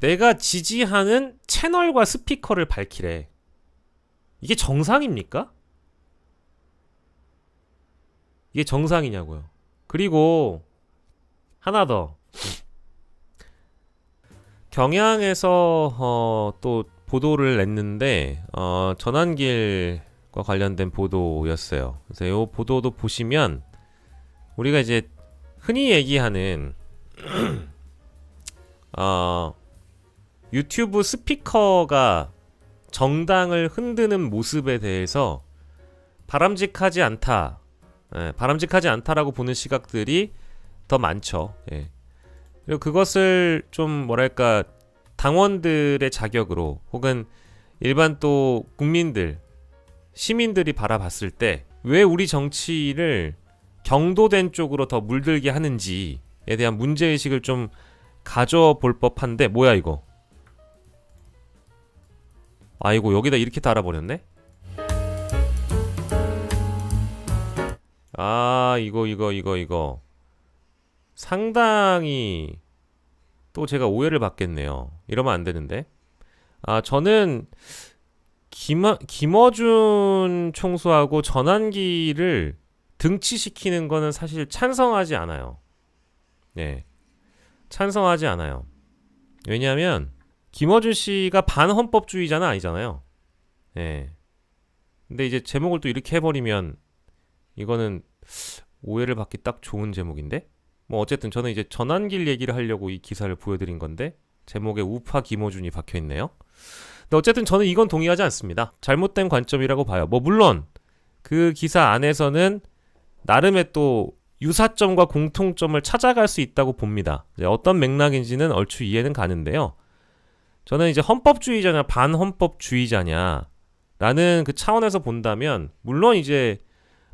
내가 지지하는 채널과 스피커를 밝히래. 이게 정상입니까? 이게 정상이냐고요. 그리고 하나 더. 경향에서 어, 또 보도를 냈는데 어, 전환길과 관련된 보도였어요. 그래서 이 보도도 보시면 우리가 이제 흔히 얘기하는 어, 유튜브 스피커가 정당을 흔드는 모습에 대해서 바람직하지 않다. 예, 바람직하지 않다라고 보는 시각들이 더 많죠. 예. 그리고 그것을 좀 뭐랄까 당원들의 자격으로 혹은 일반 또 국민들 시민들이 바라봤을 때 왜 우리 정치를 경도된 쪽으로 더 물들게 하는지에 대한 문제 의식을 좀 가져볼 법한데 뭐야 이거? 아이고 여기다 이렇게 달아버렸네? 아 이거 이거 이거 이거 상당히 또 제가 오해를 받겠네요. 이러면 안 되는데. 아 저는 김 김어준 총수하고 전환기를 등치시키는 거는 사실 찬성하지 않아요. 네. 찬성하지 않아요. 왜냐하면 김어준 씨가 반헌법주의자는 아니잖아요. 예. 근데 이제 제목을 또 이렇게 해버리면 이거는 오해를 받기 딱 좋은 제목인데? 뭐 어쨌든 저는 이제 전환길 얘기를 하려고 이 기사를 보여드린 건데 제목에 우파 김어준이 박혀 있네요. 근데 어쨌든 저는 이건 동의하지 않습니다. 잘못된 관점이라고 봐요. 뭐 물론 그 기사 안에서는 나름의 또 유사점과 공통점을 찾아갈 수 있다고 봅니다. 어떤 맥락인지는 얼추 이해는 가는데요. 저는 이제 헌법주의자냐 반헌법주의자냐 라는 그 차원에서 본다면 물론 이제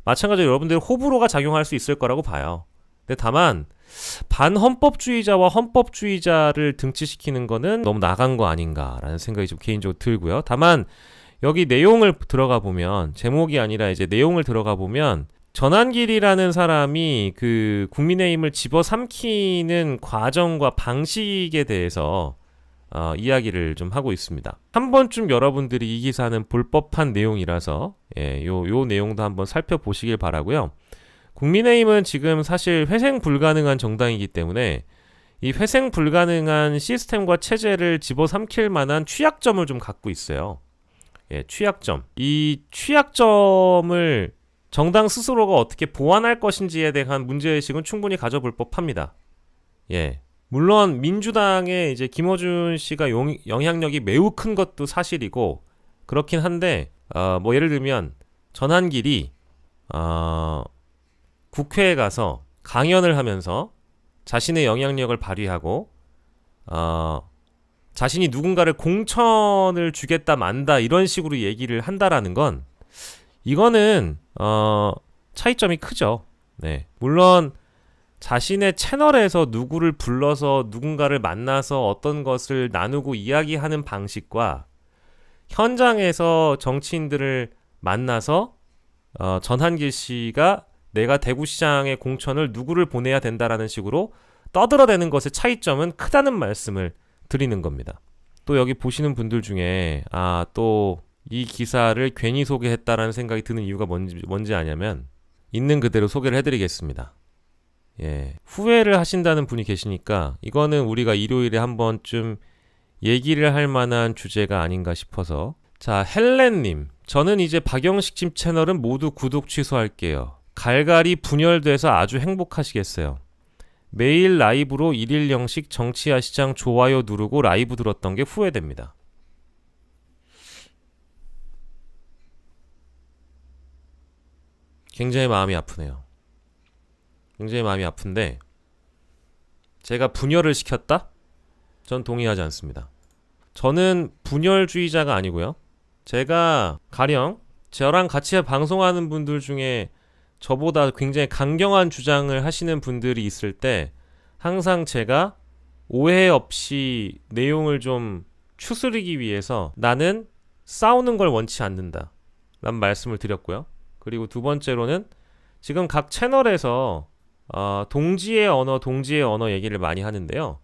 마찬가지로 여러분들 호불호가 작용할 수 있을 거라고 봐요. 근데 다만 반헌법주의자와 헌법주의자를 등치시키는 거는 너무 나간 거 아닌가라는 생각이 좀 개인적으로 들고요. 다만 여기 내용을 들어가 보면 제목이 아니라 이제 내용을 들어가 보면 전환길이라는 사람이 그 국민의힘을 집어삼키는 과정과 방식에 대해서 어, 이야기를 좀 하고 있습니다. 한 번쯤 여러분들이 이 기사는 볼 법한 내용이라서 예, 요, 요 내용도 한번 살펴보시길 바라고요. 국민의힘은 지금 사실 회생 불가능한 정당이기 때문에 이 회생 불가능한 시스템과 체제를 집어삼킬 만한 취약점을 좀 갖고 있어요. 예, 취약점. 이 취약점을 정당 스스로가 어떻게 보완할 것인지에 대한 문제의식은 충분히 가져볼 법합니다. 예. 물론 민주당의 이제 김어준 씨가 용, 영향력이 매우 큰 것도 사실이고 그렇긴 한데 어, 뭐 예를 들면 전한길이 어, 국회에 가서 강연을 하면서 자신의 영향력을 발휘하고 어, 자신이 누군가를 공천을 주겠다 만다 이런 식으로 얘기를 한다라는 건 이거는 어, 차이점이 크죠. 네. 물론 자신의 채널에서 누구를 불러서 누군가를 만나서 어떤 것을 나누고 이야기하는 방식과 현장에서 정치인들을 만나서 어, 전한길 씨가 내가 대구시장의 공천을 누구를 보내야 된다라는 식으로 떠들어대는 것의 차이점은 크다는 말씀을 드리는 겁니다. 또 여기 보시는 분들 중에 아 또 이 기사를 괜히 소개했다라는 생각이 드는 이유가 뭔지 뭔지 아냐면 있는 그대로 소개를 해드리겠습니다. 예 후회를 하신다는 분이 계시니까 이거는 우리가 일요일에 한 번쯤 얘기를 할 만한 주제가 아닌가 싶어서 자 헬렌님 저는 이제 박영식 집 채널은 모두 구독 취소할게요. 갈갈이 분열돼서 아주 행복하시겠어요. 매일 라이브로 일일 영식 정치야 시장 좋아요 누르고 라이브 들었던 게 후회됩니다. 굉장히 마음이 아프네요. 굉장히 마음이 아픈데 제가 분열을 시켰다? 전 동의하지 않습니다. 저는 분열주의자가 아니고요. 제가 가령 저랑 같이 방송하는 분들 중에 저보다 굉장히 강경한 주장을 하시는 분들이 있을 때 항상 제가 오해 없이 내용을 좀 추스르기 위해서 나는 싸우는 걸 원치 않는다. 라는 말씀을 드렸고요. 그리고 두 번째로는 지금 각 채널에서 어, 동지의 언어, 동지의 언어 얘기를 많이 하는데요.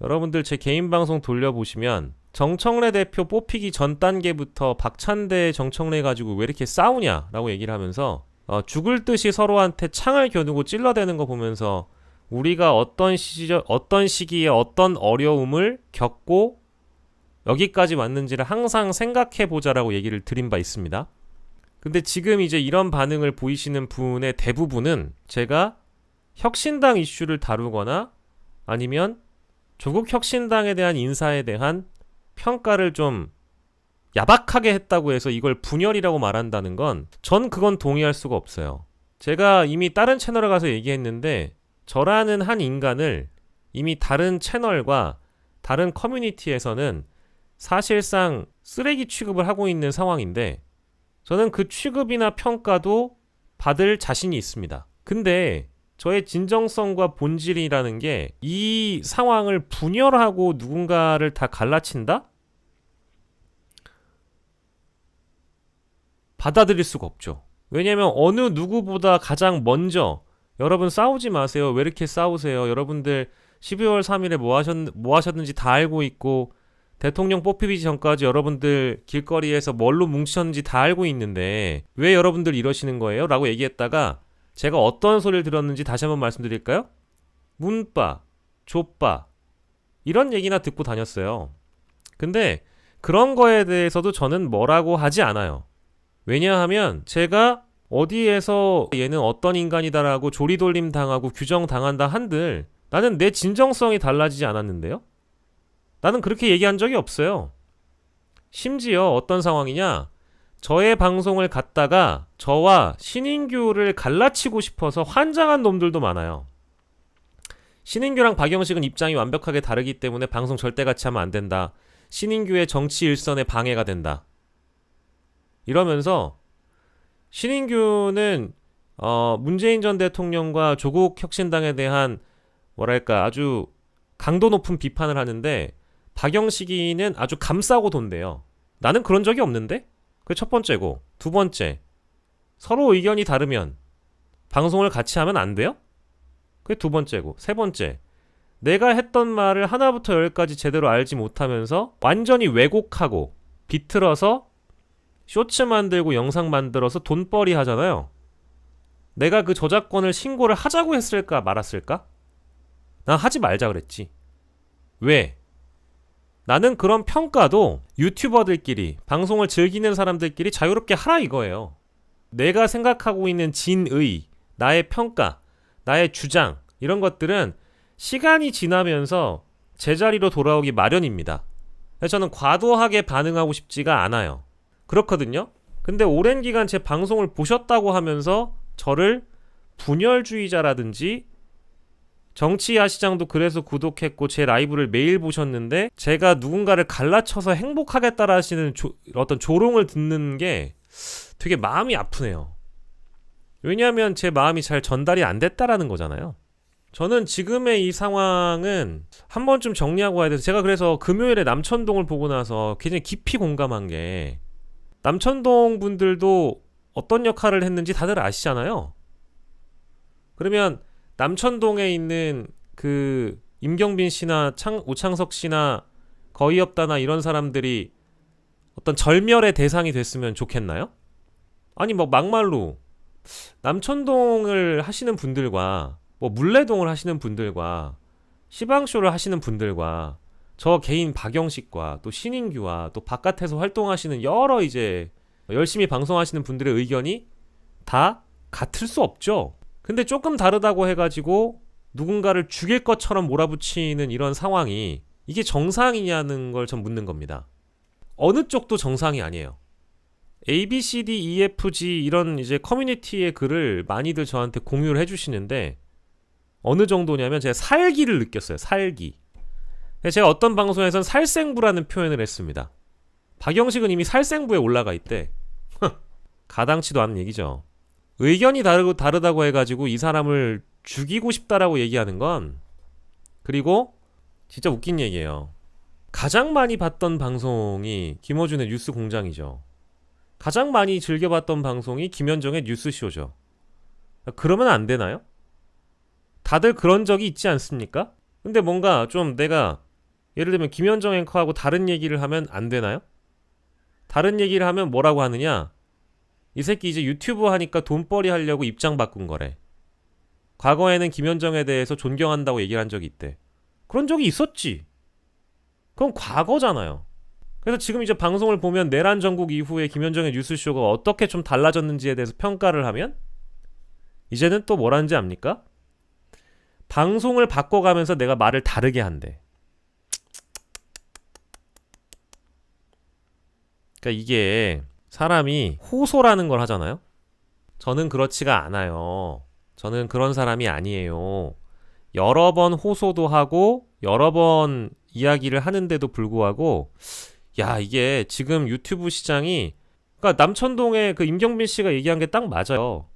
여러분들 제 개인 방송 돌려보시면 정청래 대표 뽑히기 전 단계부터 박찬대 정청래 가지고 왜 이렇게 싸우냐라고 얘기를 하면서 어, 죽을 듯이 서로한테 창을 겨누고 찔러대는 거 보면서 우리가 어떤 시절 어떤 시기에 어떤 어려움을 겪고 여기까지 왔는지를 항상 생각해 보자라고 얘기를 드린 바 있습니다. 근데 지금 이제 이런 반응을 보이시는 분의 대부분은 제가 혁신당 이슈를 다루거나 아니면 조국 혁신당에 대한 인사에 대한 평가를 좀 야박하게 했다고 해서 이걸 분열이라고 말한다는 건 전 그건 동의할 수가 없어요. 제가 이미 다른 채널에 가서 얘기했는데 저라는 한 인간을 이미 다른 채널과 다른 커뮤니티에서는 사실상 쓰레기 취급을 하고 있는 상황인데 저는 그 취급이나 평가도 받을 자신이 있습니다. 근데 저의 진정성과 본질이라는 게 이 상황을 분열하고 누군가를 다 갈라친다? 받아들일 수가 없죠. 왜냐면 어느 누구보다 가장 먼저 여러분 싸우지 마세요. 왜 이렇게 싸우세요? 여러분들 12월 3일에 뭐, 하셨, 뭐 하셨는지 다 알고 있고 대통령 뽑히기 전까지 여러분들 길거리에서 뭘로 뭉치셨는지 다 알고 있는데 왜 여러분들 이러시는 거예요? 라고 얘기했다가 제가 어떤 소리를 들었는지 다시 한번 말씀드릴까요? 문바, 족바 이런 얘기나 듣고 다녔어요. 근데 그런 거에 대해서도 저는 뭐라고 하지 않아요. 왜냐하면 제가 어디에서 얘는 어떤 인간이다라고 조리돌림 당하고 규정 당한다 한들 나는 내 진정성이 달라지지 않았는데요. 나는 그렇게 얘기한 적이 없어요. 심지어 어떤 상황이냐? 저의 방송을 갖다가 저와 신인규를 갈라치고 싶어서 환장한 놈들도 많아요. 신인규랑 박영식은 입장이 완벽하게 다르기 때문에 방송 절대 같이 하면 안 된다. 신인규의 정치 일선에 방해가 된다. 이러면서 신인규는 어, 문재인 전 대통령과 조국 혁신당에 대한 뭐랄까 아주 강도 높은 비판을 하는데 박영식이는 아주 감싸고 돈대요. 나는 그런 적이 없는데? 그 첫 번째고 두 번째 서로 의견이 다르면 방송을 같이 하면 안 돼요? 그게 두 번째고 세 번째 내가 했던 말을 하나부터 열까지 제대로 알지 못하면서 완전히 왜곡하고 비틀어서 쇼츠 만들고 영상 만들어서 돈벌이 하잖아요. 내가 그 저작권을 신고를 하자고 했을까 말았을까? 난 하지 말자 그랬지. 왜? 나는 그런 평가도 유튜버들끼리, 방송을 즐기는 사람들끼리 자유롭게 하라 이거예요. 내가 생각하고 있는 진의, 나의 평가, 나의 주장, 이런 것들은 시간이 지나면서 제자리로 돌아오기 마련입니다. 저는 과도하게 반응하고 싶지가 않아요. 그렇거든요. 근데 오랜 기간 제 방송을 보셨다고 하면서 저를 분열주의자라든지 정치야 시장도 그래서 구독했고 제 라이브를 매일 보셨는데 제가 누군가를 갈라쳐서 행복하겠다라 하시는 조, 어떤 조롱을 듣는 게 되게 마음이 아프네요. 왜냐하면 제 마음이 잘 전달이 안 됐다라는 거잖아요. 저는 지금의 이 상황은 한 번쯤 정리하고 와야 돼서 제가 그래서 금요일에 남천동을 보고 나서 굉장히 깊이 공감한 게 남천동 분들도 어떤 역할을 했는지 다들 아시잖아요. 그러면 남천동에 있는 그 임경빈 씨나 창, 오창석 씨나 거의 없다나 이런 사람들이 어떤 절멸의 대상이 됐으면 좋겠나요? 아니 뭐 막말로 남천동을 하시는 분들과 뭐 물레동을 하시는 분들과 시방쇼를 하시는 분들과 저 개인 박영식과 또 신인규와 또 바깥에서 활동하시는 여러 이제 열심히 방송하시는 분들의 의견이 다 같을 수 없죠. 근데 조금 다르다고 해가지고 누군가를 죽일 것처럼 몰아붙이는 이런 상황이 이게 정상이냐는 걸 전 묻는 겁니다. 어느 쪽도 정상이 아니에요. A, B, C, D, E, F, G 이런 이제 커뮤니티의 글을 많이들 저한테 공유를 해주시는데 어느 정도냐면 제가 살기를 느꼈어요. 살기. 제가 어떤 방송에선 살생부라는 표현을 했습니다. 박영식은 이미 살생부에 올라가 있대. 가당치도 않은 얘기죠. 의견이 다르고 다르다고 해가지고 이 사람을 죽이고 싶다라고 얘기하는 건 그리고 진짜 웃긴 얘기예요. 가장 많이 봤던 방송이 김어준의 뉴스 공장이죠. 가장 많이 즐겨봤던 방송이 김현정의 뉴스쇼죠. 그러면 안 되나요? 다들 그런 적이 있지 않습니까? 근데 뭔가 좀 내가 예를 들면 김현정 앵커하고 다른 얘기를 하면 안 되나요? 다른 얘기를 하면 뭐라고 하느냐? 이 새끼 이제 유튜브 하니까 돈벌이 하려고 입장 바꾼 거래. 과거에는 김현정에 대해서 존경한다고 얘기를 한 적이 있대. 그런 적이 있었지. 그건 과거잖아요. 그래서 지금 이제 방송을 보면 내란 전국 이후에 김현정의 뉴스쇼가 어떻게 좀 달라졌는지에 대해서 평가를 하면 이제는 또 뭐라는지 압니까? 방송을 바꿔가면서 내가 말을 다르게 한대. 그러니까 이게 사람이 호소라는 걸 하잖아요. 저는 그렇지가 않아요. 저는 그런 사람이 아니에요. 여러 번 호소도 하고 여러 번 이야기를 하는데도 불구하고 야 이게 지금 유튜브 시장이 그러니까 남천동에 그 임경빈 씨가 얘기한 게 딱 맞아요.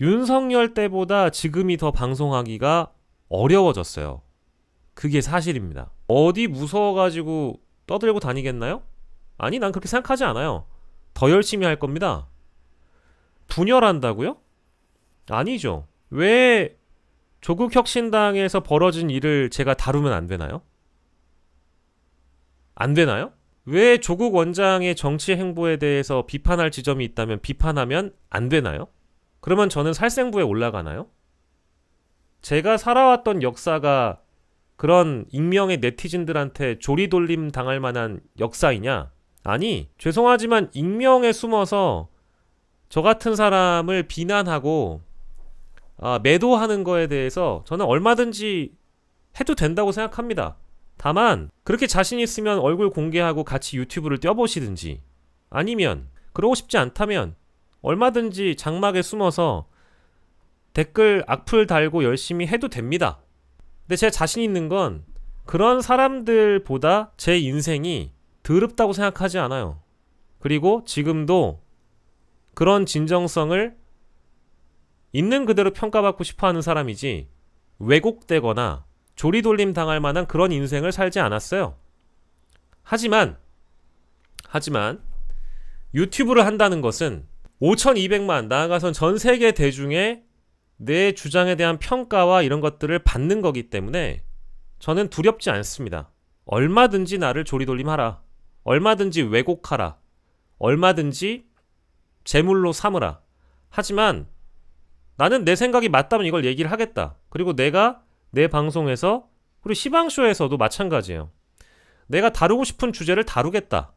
윤석열 때보다 지금이 더 방송하기가 어려워졌어요. 그게 사실입니다. 어디 무서워가지고 떠들고 다니겠나요? 아니, 난 그렇게 생각하지 않아요. 더 열심히 할 겁니다. 분열한다고요? 아니죠. 왜 조국 혁신당에서 벌어진 일을 제가 다루면 안 되나요? 안 되나요? 왜 조국 원장의 정치 행보에 대해서 비판할 지점이 있다면 비판하면 안 되나요? 그러면 저는 살생부에 올라가나요? 제가 살아왔던 역사가 그런 익명의 네티즌들한테 조리돌림 당할 만한 역사이냐? 아니, 죄송하지만 익명에 숨어서 저 같은 사람을 비난하고 아, 매도하는 거에 대해서 저는 얼마든지 해도 된다고 생각합니다. 다만 그렇게 자신 있으면 얼굴 공개하고 같이 유튜브를 떼어보시든지 아니면 그러고 싶지 않다면 얼마든지 장막에 숨어서 댓글 악플 달고 열심히 해도 됩니다. 근데 제가 자신 있는 건 그런 사람들보다 제 인생이 더럽다고 생각하지 않아요. 그리고 지금도 그런 진정성을 있는 그대로 평가받고 싶어 하는 사람이지 왜곡되거나 조리돌림 당할 만한 그런 인생을 살지 않았어요. 하지만, 하지만, 유튜브를 한다는 것은 5,200만, 나아가선 전 세계 대중의 내 주장에 대한 평가와 이런 것들을 받는 거기 때문에 저는 두렵지 않습니다. 얼마든지 나를 조리돌림하라. 얼마든지 왜곡하라. 얼마든지 제물로 삼으라. 하지만 나는 내 생각이 맞다면 이걸 얘기를 하겠다. 그리고 내가 내 방송에서 그리고 시방쇼에서도 마찬가지예요. 내가 다루고 싶은 주제를 다루겠다.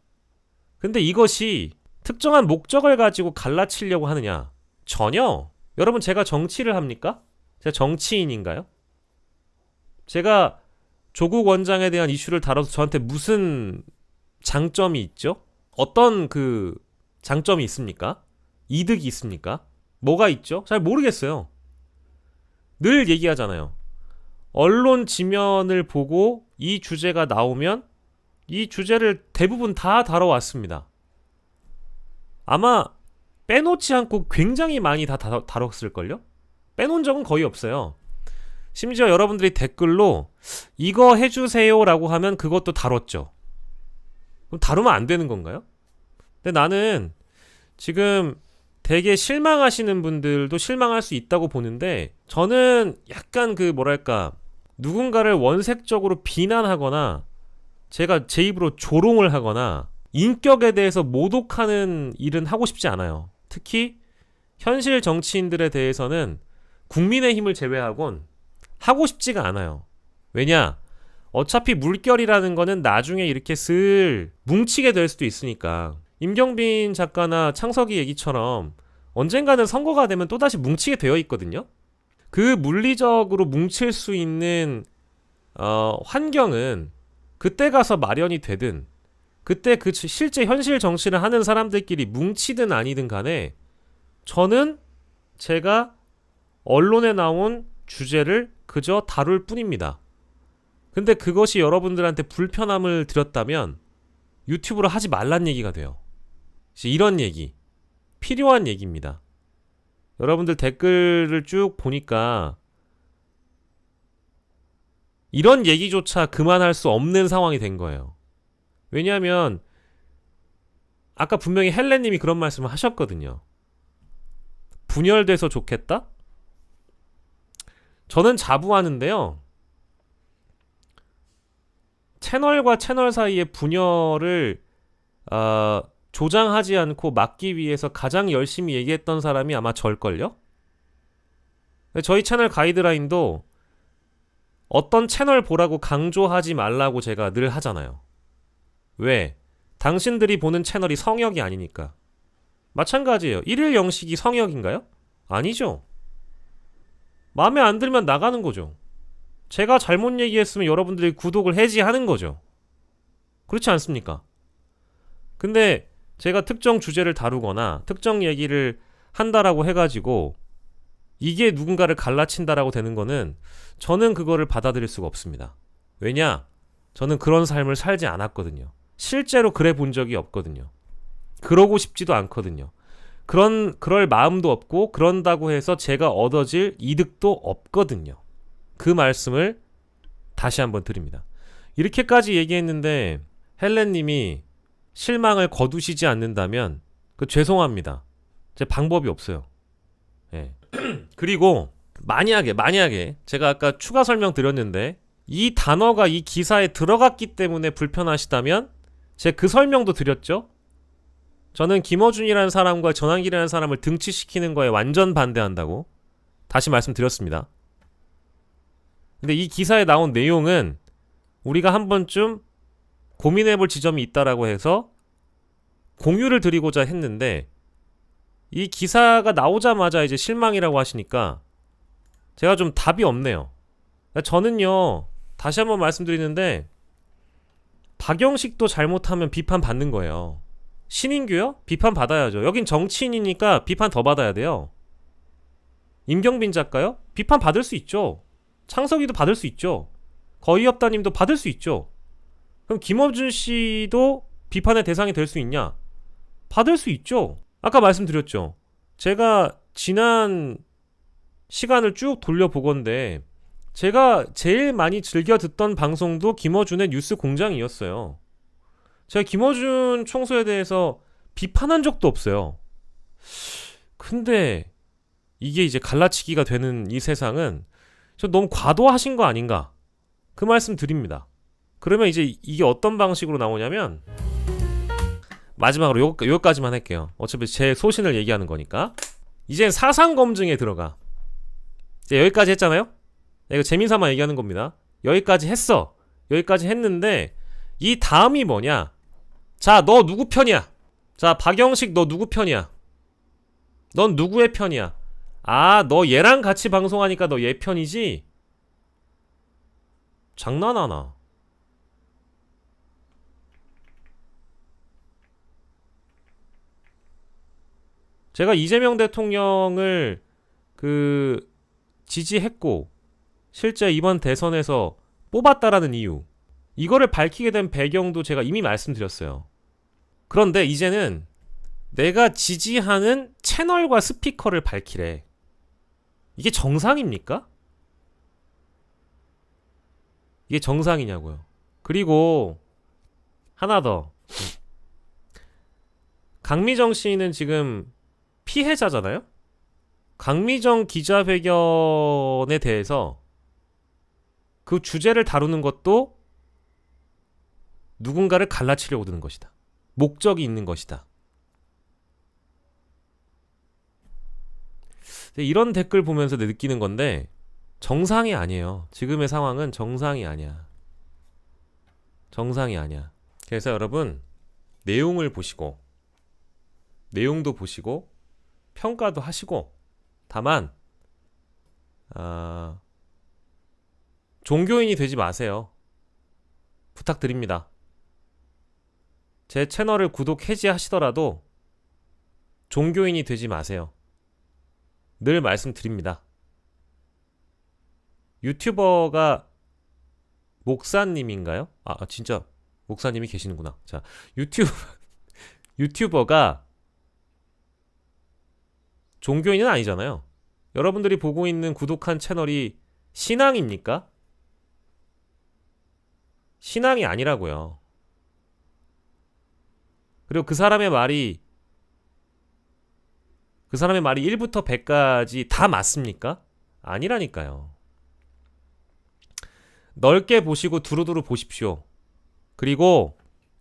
근데 이것이 특정한 목적을 가지고 갈라치려고 하느냐? 전혀. 여러분 제가 정치를 합니까? 제가 정치인인가요? 제가 조국 원장에 대한 이슈를 다뤄서 저한테 무슨 장점이 있죠? 어떤 그 장점이 있습니까? 이득이 있습니까? 뭐가 있죠? 잘 모르겠어요. 늘 얘기하잖아요. 언론 지면을 보고 이 주제가 나오면 이 주제를 대부분 다 다뤄왔습니다. 아마 빼놓지 않고 굉장히 많이 다 다뤘을걸요? 빼놓은 적은 거의 없어요. 심지어 여러분들이 댓글로 이거 해주세요라고 하면 그것도 다뤘죠. 그럼 다루면 안 되는 건가요? 근데 나는 지금 되게 실망하시는 분들도 실망할 수 있다고 보는데 저는 약간 그 뭐랄까 누군가를 원색적으로 비난하거나 제가 제 입으로 조롱을 하거나 인격에 대해서 모독하는 일은 하고 싶지 않아요. 특히 현실 정치인들에 대해서는 국민의 힘을 제외하곤 하고 싶지가 않아요. 왜냐? 어차피 물결이라는 거는 나중에 이렇게 슬 뭉치게 될 수도 있으니까. 임경빈 작가나 창석이 얘기처럼 언젠가는 선거가 되면 또다시 뭉치게 되어 있거든요. 그 물리적으로 뭉칠 수 있는 어, 환경은 그때 가서 마련이 되든 그때 그 지- 실제 현실 정치를 하는 사람들끼리 뭉치든 아니든 간에 저는 제가 언론에 나온 주제를 그저 다룰 뿐입니다. 근데 그것이 여러분들한테 불편함을 드렸다면 유튜브로 하지 말란 얘기가 돼요. 이런 얘기. 필요한 얘기입니다. 여러분들 댓글을 쭉 보니까 이런 얘기조차 그만할 수 없는 상황이 된 거예요. 왜냐하면 아까 분명히 헬레님이 그런 말씀을 하셨거든요. 분열돼서 좋겠다? 저는 자부하는데요. 채널과 채널 사이의 분열을 아, 조장하지 않고 막기 위해서 가장 열심히 얘기했던 사람이 아마 절걸요? 저희 채널 가이드라인도 어떤 채널 보라고 강조하지 말라고 제가 늘 하잖아요. 왜? 당신들이 보는 채널이 성역이 아니니까. 마찬가지예요. 일일 영식이 성역인가요? 아니죠. 마음에 안 들면 나가는 거죠. 제가 잘못 얘기했으면 여러분들이 구독을 해지하는 거죠. 그렇지 않습니까? 근데 제가 특정 주제를 다루거나 특정 얘기를 한다라고 해가지고 이게 누군가를 갈라친다라고 되는 거는 저는 그거를 받아들일 수가 없습니다. 왜냐? 저는 그런 삶을 살지 않았거든요. 실제로 그래 본 적이 없거든요. 그러고 싶지도 않거든요. 그런 그럴 마음도 없고 그런다고 해서 제가 얻어질 이득도 없거든요. 그 말씀을 다시 한번 드립니다. 이렇게까지 얘기했는데 헬렌님이 실망을 거두시지 않는다면 그 죄송합니다. 제 방법이 없어요. 예. 그리고 만약에 만약에 제가 아까 추가 설명 드렸는데 이 단어가 이 기사에 들어갔기 때문에 불편하시다면 제가 그 설명도 드렸죠. 저는 김어준이라는 사람과 전환기라는 사람을 등치시키는 거에 완전 반대한다고 다시 말씀드렸습니다. 근데 이 기사에 나온 내용은 우리가 한 번쯤 고민해 볼 지점이 있다라고 해서 공유를 드리고자 했는데 이 기사가 나오자마자 이제 실망이라고 하시니까 제가 좀 답이 없네요. 저는요, 다시 한번 말씀드리는데, 박영식도 잘못하면 비판 받는 거예요. 신인규요? 비판 받아야죠. 여긴 정치인이니까 비판 더 받아야 돼요. 임경빈 작가요? 비판 받을 수 있죠. 창석이도 받을 수 있죠. 거의 없다님도 받을 수 있죠. 그럼 김어준 씨도 비판의 대상이 될 수 있냐? 받을 수 있죠. 아까 말씀드렸죠. 제가 지난 시간을 쭉 돌려보건데 제가 제일 많이 즐겨 듣던 방송도 김어준의 뉴스 공장이었어요. 제가 김어준 총수에 대해서 비판한 적도 없어요. 근데 이게 이제 갈라치기가 되는 이 세상은 저 너무 과도하신 거 아닌가? 그 말씀 드립니다. 그러면 이제 이게 어떤 방식으로 나오냐면 마지막으로 요, 요까지만 할게요. 어차피 제 소신을 얘기하는 거니까. 이젠 사상 검증에 들어가. 이제 여기까지 했잖아요? 이거 재민삼아 얘기하는 겁니다. 여기까지 했어. 여기까지 했는데 이 다음이 뭐냐? 자, 너 누구 편이야? 자, 박영식 너 누구 편이야? 넌 누구의 편이야? 아, 너 얘랑 같이 방송하니까 너 얘 편이지? 장난하나? 제가 이재명 대통령을 그 지지했고 실제 이번 대선에서 뽑았다라는 이유 이거를 밝히게 된 배경도 제가 이미 말씀드렸어요. 그런데 이제는 내가 지지하는 채널과 스피커를 밝히래. 이게 정상입니까? 이게 정상이냐고요. 그리고 하나 더. 강미정 씨는 지금 피해자잖아요? 강미정 기자회견에 대해서 그 주제를 다루는 것도 누군가를 갈라치려고 드는 것이다. 목적이 있는 것이다. 이런 댓글 보면서 느끼는 건데 정상이 아니에요. 지금의 상황은 정상이 아니야. 정상이 아니야. 그래서 여러분 내용을 보시고 내용도 보시고 평가도 하시고 다만 아, 종교인이 되지 마세요. 부탁드립니다. 제 채널을 구독 해지하시더라도 종교인이 되지 마세요. 늘 말씀드립니다. 유튜버가 목사님인가요? 아, 아 진짜 목사님이 계시는구나. 자, 유튜브 유튜버가 종교인은 아니잖아요. 여러분들이 보고 있는 구독한 채널이 신앙입니까? 신앙이 아니라고요. 그리고 그 사람의 말이 그 사람의 말이 1부터 100까지 다 맞습니까? 아니라니까요. 넓게 보시고 두루두루 보십시오. 그리고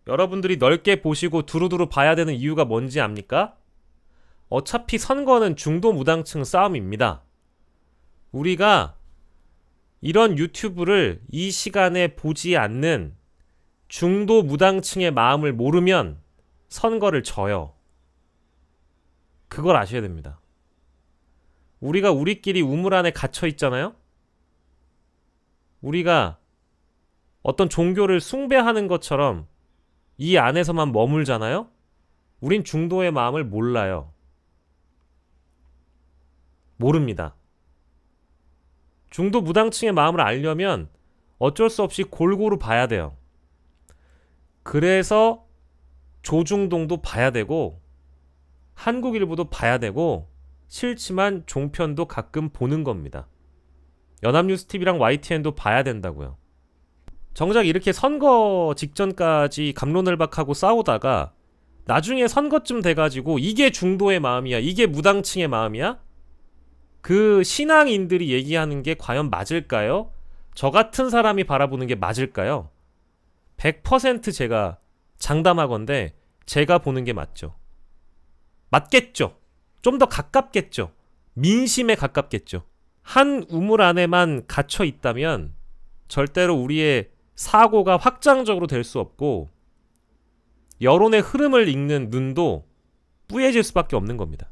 여러분들이 넓게 보시고 두루두루 봐야 되는 이유가 뭔지 압니까? 어차피 선거는 중도 무당층 싸움입니다. 우리가 이런 유튜브를 이 시간에 보지 않는 중도 무당층의 마음을 모르면 선거를 져요. 그걸 아셔야 됩니다. 우리가 우리끼리 우물 안에 갇혀 있잖아요? 우리가 어떤 종교를 숭배하는 것처럼 이 안에서만 머물잖아요? 우린 중도의 마음을 몰라요. 모릅니다. 중도 무당층의 마음을 알려면 어쩔 수 없이 골고루 봐야 돼요. 그래서 조중동도 봐야 되고 한국일보도 봐야 되고 싫지만 종편도 가끔 보는 겁니다. 연합뉴스 TV랑 YTN도 봐야 된다고요. 정작 이렇게 선거 직전까지 감론을박하고 싸우다가 나중에 선거쯤 돼가지고 이게 중도의 마음이야, 이게 무당층의 마음이야? 그 신앙인들이 얘기하는 게 과연 맞을까요? 저 같은 사람이 바라보는 게 맞을까요? 100% 제가 장담하건데 제가 보는 게 맞죠. 맞겠죠. 좀 더 가깝겠죠. 민심에 가깝겠죠. 한 우물 안에만 갇혀 있다면 절대로 우리의 사고가 확장적으로 될 수 없고 여론의 흐름을 읽는 눈도 뿌얘질 수밖에 없는 겁니다.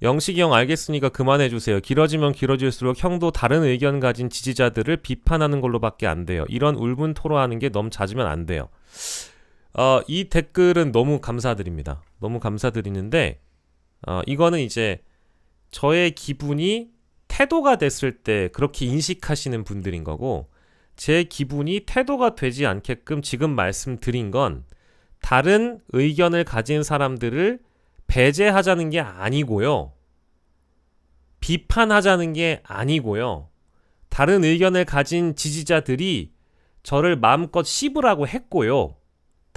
영식이 형 알겠으니까 그만해 주세요. 길어지면 길어질수록 형도 다른 의견 가진 지지자들을 비판하는 걸로밖에 안 돼요. 이런 울분 토로하는 게 너무 잦으면 안 돼요. 어, 이 댓글은 너무 감사드립니다. 너무 감사드리는데 어, 이거는 이제 저의 기분이 태도가 됐을 때 그렇게 인식하시는 분들인 거고 제 기분이 태도가 되지 않게끔 지금 말씀드린 건 다른 의견을 가진 사람들을 배제하자는 게 아니고요. 비판하자는 게 아니고요. 다른 의견을 가진 지지자들이 저를 마음껏 씹으라고 했고요.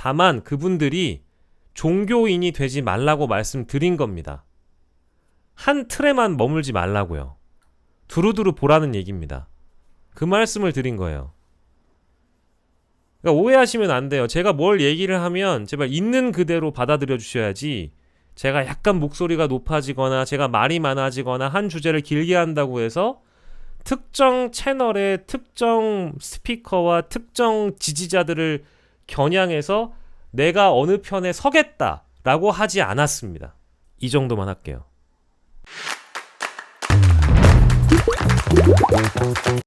다만 그분들이 종교인이 되지 말라고 말씀드린 겁니다. 한 틀에만 머물지 말라고요. 두루두루 보라는 얘기입니다. 그 말씀을 드린 거예요. 그러니까 오해하시면 안 돼요. 제가 뭘 얘기를 하면 제발 있는 그대로 받아들여 주셔야지 제가 약간 목소리가 높아지거나 제가 말이 많아지거나 한 주제를 길게 한다고 해서 특정 채널의 특정 스피커와 특정 지지자들을 겨냥해서 내가 어느 편에 서겠다라고 하지 않았습니다. 이 정도만 할게요.